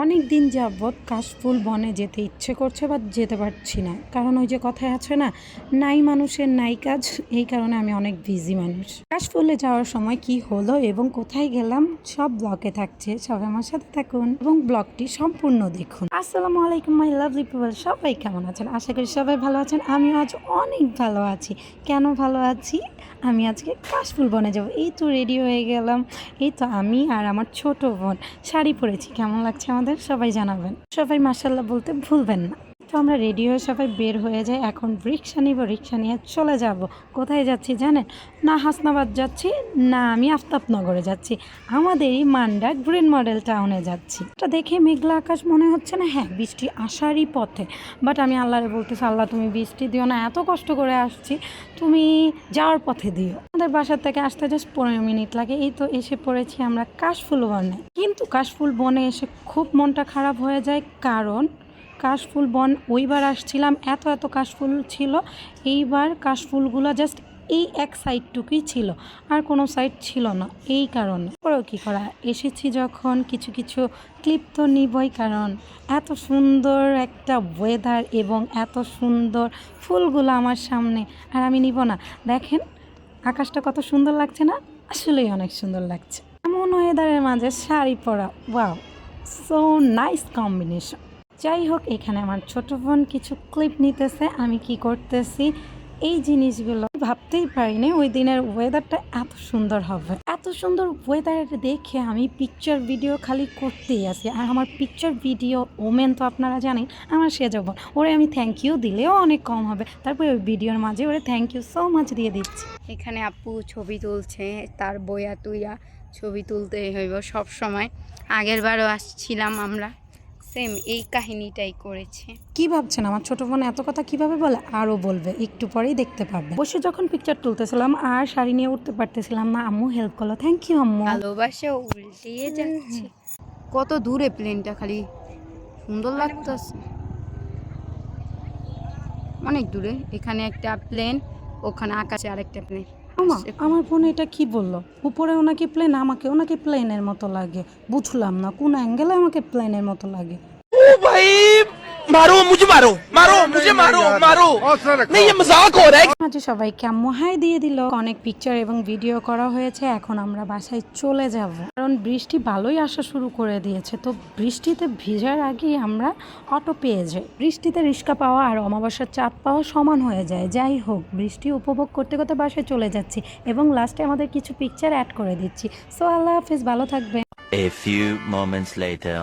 অনেক দিন যাবৎ কাশফুল বনে যেতে ইচ্ছে করছে বা যেতে পারছি না। কারণ ওই যে কথায় আছে না, নাই মানুষের নাই কাজ এই কারণে আমি অনেক বিজি মানুষ। কাশফুলে যাওয়ার সময় কি হলো এবং কোথায় গেলাম, সব ব্লকে থাকছে। সবাই আমার সাথে থাকুন এবং ব্লগটি সম্পূর্ণ দেখুন। আসসালামু আলাইকুম মাই লাভলি পিপল সবাই কেমন আছেন? আশা করি সবাই ভালো আছেন আমি আজ অনেক ভালো আছি। কেন ভালো আছি? আমি আজকে কাশফুল বনে যাব। এই তো রেডি হয়ে গেলাম। এই তো আমি আর আমার ছোট বোন, শাড়ি পরেছি। কেমন লাগছে আমাদের? সবাই জানাবেন। সবাই মাসাল্লাহ বলতে ভুলবেন না। তো আমরা রেডি হয়ে সবাই বের হয়ে যাই। এখন রিক্সা নিব, রিক্সা নিয়ে চলে যাব। কোথায় যাচ্ছি জানেন? না হাসনাবাদ যাচ্ছি, না আমি আফতাবনগরে যাচ্ছি। আমাদেরই মান্ডা গ্রিন মডেল টাউনে যাচ্ছি। এটা দেখে মেঘলা আকাশ মনে হচ্ছে না? হ্যাঁ বৃষ্টি আসারই পথে। বাট আমি আল্লাহরে বলতেছি, আল্লাহ তুমি বৃষ্টি দিও না, এত কষ্ট করে আসছি। তুমি যাওয়ার পথে দিও। আমাদের বাসার থেকে আসতে জাস্ট পনেরো মিনিট লাগে। এই তো এসে পড়েছি আমরা কাশফুল বনে। কিন্তু কাশফুল বনে এসে খুব মনটা খারাপ হয়ে যায়। কারণ কাশফুল বন, ওইবার আসছিলাম, এত এত কাশফুল ছিল, এইবার কাশফুলগুলো জাস্ট এই এক সাইডটুকুই ছিল, আর কোনো সাইড ছিল না, এই কারণে। পরেও কী করা, এসেছি যখন, কিছু কিছু ক্লিপ তো নিবই, কারণ এত সুন্দর একটা ওয়েদার এবং এত সুন্দর ফুলগুলো আমার সামনে, আর আমি নিব না। দেখেন, আকাশটা কত সুন্দর লাগছে না? আসলেই অনেক সুন্দর লাগছে। এমন ওয়েদারের মাঝে শাড়ি পরা ওয়াও সো নাইস কম্বিনেশন যাই হোক এখানে আমার ছোট বোন কিছু ক্লিপ নিতেছে, আমি কি করতেছি? এই জিনিসগুলো ভাবতেই পারিনি ওই দিনের ওয়েদারটা এত সুন্দর হবে। এত সুন্দর ওয়েদার দেখে আমি পিকচার ভিডিও খালি করতেই আছি। আর আমার পিকচার ভিডিও ওমেন তো আপনারা জানেন, আমার সে যাব ওরে আমি থ্যাংক ইউ দিলেও অনেক কম হবে। তারপরে ওই ভিডিওর মাঝে ওরে থ্যাংক ইউ সো মাচ দিয়ে দিচ্ছি। এখানে আপু ছবি তুলছে, তার বইয়া তুইয়া ছবি তুলতে হইব সব সময় আগের বারও আসছিলাম আমরা। সেম এই কাহিনীটাই করেছে। কি ভাবছেন? আমার ছোট বোন এত কথা কীভাবে বলে? আরও বলবে একটু পরেই দেখতে পাবে বসে যখন পিকচার তুলতেছিলাম আর শাড়ি নিয়ে উঠতে পারতেছিলাম না আম্মু হেল্প করল। থ্যাংক ইউ আম্মু। ভালোবাসা উল্টিয়ে যাচ্ছে। কত দূরে প্লেনটা খালি। সুন্দর লাগতেছে। অনেক দূরে। এখানে একটা প্লেন ওখানে আকাশে আরেকটা প্লেন আমার ফোনে এটা কি বলল? উপরে ওনাকে প্লেন আমাকে ওনাকে প্লেনের মতো লাগে। বুঝলাম না কোন অ্যাঙ্গেলে আমাকে প্লেনের মতো লাগে। ও ভাই! मारो मुझे मारो मारो मुझे मारो मारो नहीं ये मजाक हो रहा है মাঝে সবাইকে আম্মু হাই দিয়ে দিল অনেক পিকচার এবং ভিডিও করা হয়েছে এখন আমরা বাসায় চলে যাব কারণ বৃষ্টি ভালোই আসা শুরু করে দিয়েছে তো বৃষ্টিতে ভিজার আগেই আমরা অটো পেয়ে যাই বৃষ্টিতে রিক্সা পাওয়া আর অমাবস্যার চাঁদ পাওয়া সমান হয়ে যায় যাই হোক বৃষ্টি উপভোগ করতে করতে বাসায় চলে যাচ্ছি এবং লাস্টে আমাদের কিছু পিকচার অ্যাড করে দিচ্ছি সো আল্লাহ হাফিজ ভালো থাকবে A few moments later.